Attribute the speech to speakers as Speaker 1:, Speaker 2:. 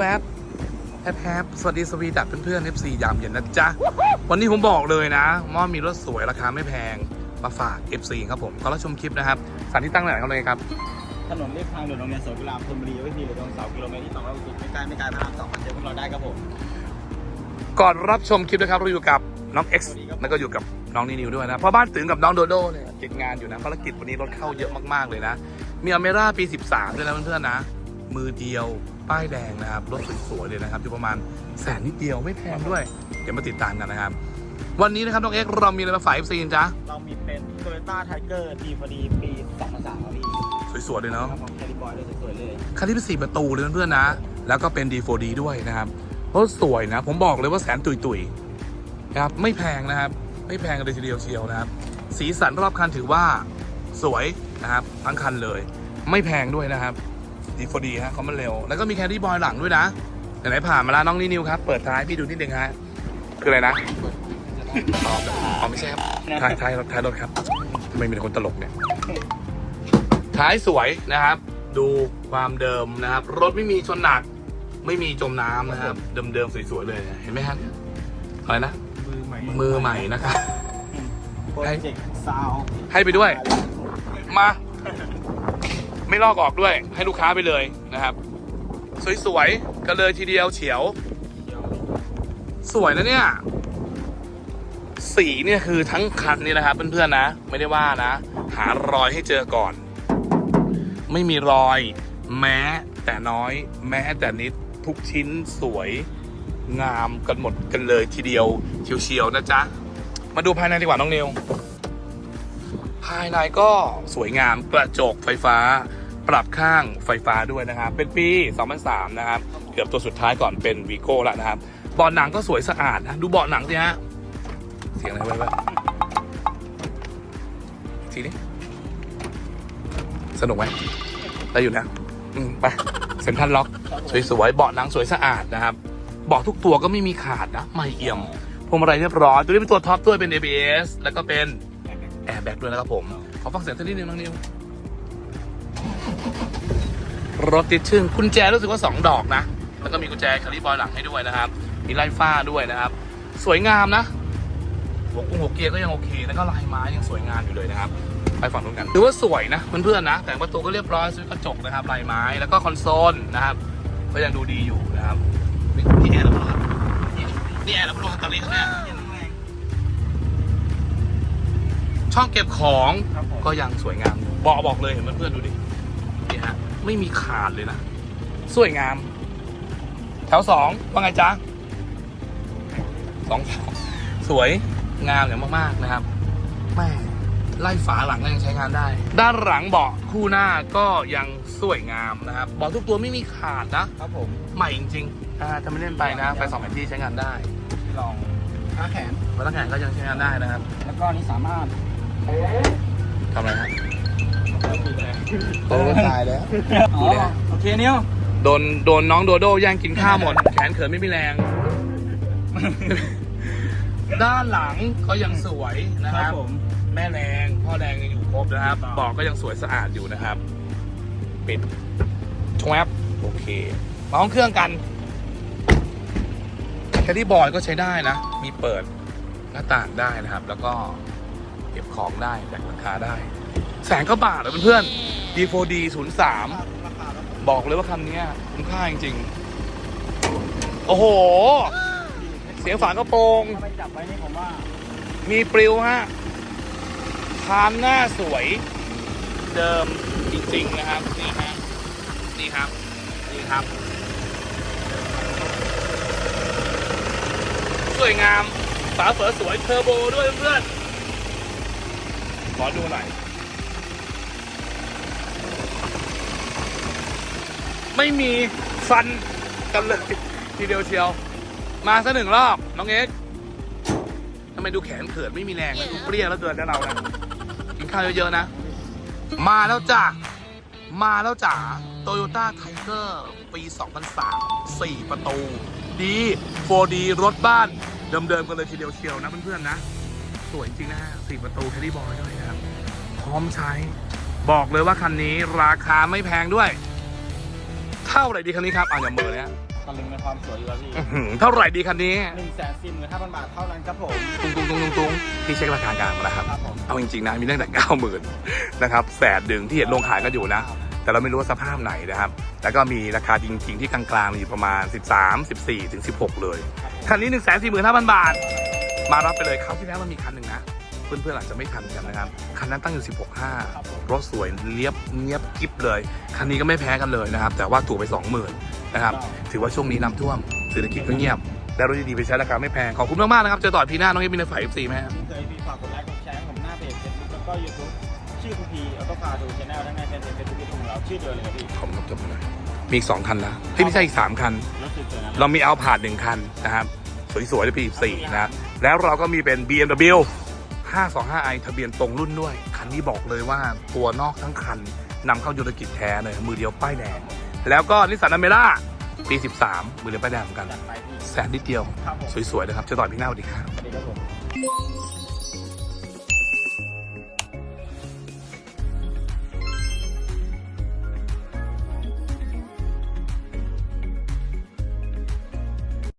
Speaker 1: วบแฮปแฮปสวัสดีสวีดัตเพื่อนๆ FC ยามเย็นนะจ๊ะ วันนี้ผมบอกเลยนะว่ามีรถสวยราคาไม่แพง มาฝาก FC ครับผมก็รับชมคลิปนะครับสถานที่ตั้งไหนครับเลยครับ
Speaker 2: ถนนเรียบทางด่วนโรงเรียนสวนกุหลาบธนบุรีวิธีหรือตรงเสากิโลเมตรที่สองร้อยหกสิบไม่ไกลไม่ไกลพระรามสองมาเจอพวกเราได้ครับผม
Speaker 1: ก่อนรับชมคลิปนะครับเราอยู่กับน้อง X แล้วก็อยู่กับน้องนินิวด้วยนะเพราะบ้านตื่นกับน้องโดโดเนี่ยติดงานอยู่นะภารกิจวันนี้รถเข้าเยอะมากๆเลยนะ มีอเมร่าปี 13ด้วยนะเพื่อนๆนะ มือเดียว ป้ายแดงนะครับ รถสวยๆเลยนะครับอยู่ประมาณแสนนิดเดียวไม่แพงด้วย เดี๋ยวมาติดตามกันนะครับ วันนี้นะครับน้อง X เรามีอะไรมาฝาก FC กันจ๊ะ
Speaker 2: เรามีเป็น Toyota Tiger d 4 d ปี2003ครับพี่
Speaker 1: สวยๆเลยเนาะ
Speaker 2: ครับผมแคลิบอยเลยสวยๆเลย
Speaker 1: คันที่เป็น4ประตูเลยเพื่อนๆนะ แล้วก็เป็น D4D ด้วยนะครับรถสวยนะ ผมบอกเลยว่าแสนตุยๆนะครับไม่แพงนะครับ ไม่แพงกันเลยทีเดียวเชียวนะครับ สีสันรอบคันถือว่าสวยนะครับทั้งคันเลย ไม่แพงด้วยนะครับ D4D ฮะเขามันเร็ว แล้วก็มีแคดดี้บอยหลังด้วยนะไหนๆผ่านมาแล้วน้องนินิวครับ เปิดท้ายพี่ดูนิดนึงฮะ คืออะไรนะอ๋ออ๋อไม่ใช่ครับท้ายท้ายรถท้ายรถครับทำไมมีแต่คนตลกเนี่ย ท้ายสวยนะครับ ดูความเดิมนะครับ รถไม่มีชนหนัก ไม่มีจมน้ำนะครับ เดิมๆสวยๆเลย เห็นไหมครับอะไรนะ
Speaker 2: มือใหม่
Speaker 1: มือใหม่นะครับ
Speaker 2: โปรเจกต์ซาว
Speaker 1: ให้ไปด้วย มา ไม่ลอกออกด้วยให้ลูกค้าไปเลยนะครับ สวยๆกันเลยทีเดียวเฉียว สวยนะเนี่ย สีเนี่ยคือทั้งคันนี่นะครับเพื่อนๆนะ ไม่ได้ว่านะ หารอยให้เจอก่อน ไม่มีรอย แม้แต่น้อย แม้แต่นิดทุกชิ้นสวยงามกันหมดกันเลยทีเดียวเฉียวๆนะจ๊ะ มาดูภายในดีกว่าน้องนิว ภายในก็สวยงามกระจกไฟฟ้า ปรับข้างไฟฟ้าด้วยนะครับ เป็นปี 2003 นะครับ เกือบตัวสุดท้ายก่อนเป็นวีโก้ล้วนะครับเบาะหนังก็สวยสะอาดนะ ดูเบาะหนังสิฮะ เสียงอะไรไว้บ้างทีนี้สนุกไหมได้อยู่นะอืมไปเซ็นทรัลล็อก สวยๆเบาะหนังสวยสะอาดนะครับเบาะทุกตัวก็ไม่มีขาดนะไม่เอี่ยมพวงมาลัยเรียบร้อย ตัวนี้เป็นตัวท็อปด้วยเป็น ABS แล้วก็เป็น แอร์แบ็กด้วยนะครับผม ขอฟังเสียงสักนิดนึงน้องนิว รถติดชึ่งกุญแจรู้สึกว่า 2 ดอกนะ แล้วก็มีกุญแจคาลิบอยหลังให้ด้วยนะครับ มีไล่ฟ้าด้วยนะครับ สวยงามนะ หัวกุ้งหัวเกียร์ก็ยังโอเค แล้วก็ลายไม้ยังสวยงามอยู่เลยนะครับ ไปฝั่งนู้นกันถือว่าสวยนะเพื่อนๆนะ แต่งประตูก็เรียบร้อยซื้อกระจกนะครับลายไม้ แล้วก็คอนโซลนะครับ ก็ยังดูดีอยู่นะครับ นี่แอร์แล้วมั้งครับนี่แอร์แล้วมั้งครับตอนนี้ครับเนี่ย ช่องเก็บของ
Speaker 2: ครับผม
Speaker 1: ก็ยังสวยงามเบาะบอกเลยเห็นเพื่อนๆดูดินี่ฮะไม่มีขาดเลยนะ สวยงาม แถวสองว่าไงจ๊ะสองแถวสวยงามอย่างมากๆนะครับแม่ไล่ฝาหลังก็ยังใช้งานได้ ด้านหลังเบาะคู่หน้าก็ยังสวยงามนะครับเบาะทุกตัวไม่มีขาดนะ
Speaker 2: ครับผม
Speaker 1: ใหม่จริงๆอ่าถ้าไม่เล่นไปนะไฟสองแผนที่ใช้งานได้
Speaker 2: ลองขาแขน
Speaker 1: มาตั้งแขนก็ยังใช้งานได้นะครับ
Speaker 2: แล้วก็นี่สามารถ
Speaker 1: ทำอะไรครับ
Speaker 2: โอ้ตายแล้ว อ๋อ โอเคนิว
Speaker 1: โดนโดนน้องโดโดแย่งกินข้าวหมด แขนเขินไม่มีแรง ด้านหลังก็ยังสวยนะ
Speaker 2: ค
Speaker 1: ค
Speaker 2: รั
Speaker 1: รั
Speaker 2: บบ ผม
Speaker 1: แม่แรงพ่อแรงยังอยู่ครบนะครับเบอกก็ยังสวยสะอาดอยู่นะครับ ปิดชงแอปโอเคมาห้องเครื่องกันแคดดี้บอยก็ใช้ได้นะ มีเปิดหน้าต่างได้นะครับ แล้วก็ เก็บของได้แบกราคาได้ แสนก็บาทเลยเพื่อนๆ D4D 03บอกเลยว่าคำนี้คุ้มค่าจริงๆ โอ้โห เสียงฝากระโปรง
Speaker 2: ไปจับไว้นี่ผมว่า
Speaker 1: มีปลิวฮะคานหน้าสวยเดิมจริงๆนะครับ นี่ฮะนี่ครับ นี่ครับ สวยงามฝาเฝอสวยเทอร์โบด้วยเพื่อน ขอดูหน่อย ไม่มีฟันกันเลยทีเดียวเชียว มาสักหนึ่งรอบ น้องเอ็กซ์ทำไมดูแขนเขินไม่มีแรงนะดูเปรี้ยแล้วเกินนะเรานะกินข้าวเยอะๆนะ มาแล้วจ้ะ มาแล้วจ้ะโตโยต้าไทเกอร์ปี 2003 4 ประตู ดี 4D รถบ้าน เดิมๆกันเลยทีเดียวเชียวนะเพื่อนๆนะ สวยจริงนะ4ประตูแคดดี้บอยด้วยนะครับ พร้อมใช้ บอกเลยว่าคันนี้ราคาไม่แพงด้วย เท่าไหร่ดีคันนี้ครับอ่าอย่าเมือเลยฮะ
Speaker 2: ตะลึงในความสวยอยู่แล้วพี่
Speaker 1: อื้อหือเท่าไหร่ดีคันนี้
Speaker 2: หนึ่งแสนสี่หมื่นห้าพันบาทเท่านั้นครับผม
Speaker 1: ตุงตุงตุงตุงตุงพี่เช็คราคากลางมาแล้วครับ
Speaker 2: ครับผม
Speaker 1: เอาจริงๆนะมีตั้งแต่9 0,000นะครับแสนดึงที่เห็นลงขายกันอยู่นะ แต่เราไม่รู้ว่าสภาพไหนนะครับ แล้วก็มีราคาจริง ๆ ที่กลางๆอยู่ประมาณ 13 14ถึง16 เลย คันนี้ 1 4 5 0 0 0 บาท มารับไปเลยคราวที่แล้วมันมีคันหนึ่งนะ เพื่อนๆอาจจะไม่ทันกันนะครับ คันนั้นตั้งอยู่
Speaker 2: ครับผม
Speaker 1: 16.5 รถสวยเรียบเนียบกิ๊บเลย คันนี้ก็ไม่แพ้กันเลยนะครับ แต่ว่าถูกไป 20,000นะครับ ถือว่าช่วงนี้น้ำท่วมเศรษฐกิจก็เงียบ ได้รถดีๆไปใช้ราคาไม่แพง ขอบคุณมากๆนะครับ เจอต่อพีหน้าน้องเอฟมีในฝ่าย FC ไหมครับ
Speaker 2: ที่เคยพี่ฝากกดไลค์กดแชร์ให้ผมหน้าเพจเฟซบุ๊กแล้วก็ยูทูบชื่อคุณพีออโต้คาร์ดูชแนลทั้งในเพจเฟซบุ๊กของเราชื่อเดียวเลยครับพี่
Speaker 1: ขอบคุณครับจบเลยมีอีกสองคันนะเฮ้ยไม่ใช่อีกสามคัน
Speaker 2: รถสวยๆนะ
Speaker 1: เรามีเอาผาดหนึ่งคันนะครับสวยๆในปี14นะครับ แล้วเราก็มีเป็น BMW 525i ทะเบียนตรงรุ่นด้วย คันนี้บอกเลยว่าตัวนอกทั้งคันนำเข้ายุทธกิจแท้เลยมือเดียวป้ายแดง แล้วก็นิสสันอเมร่าปี 13 มือเดียวป้ายแดงเหมือนกัน
Speaker 2: จัดไปพี่
Speaker 1: แสนนิดเดียว
Speaker 2: ครับผม
Speaker 1: สวยๆนะครับเจะต่อยพี่หน้าสวัสดีครับ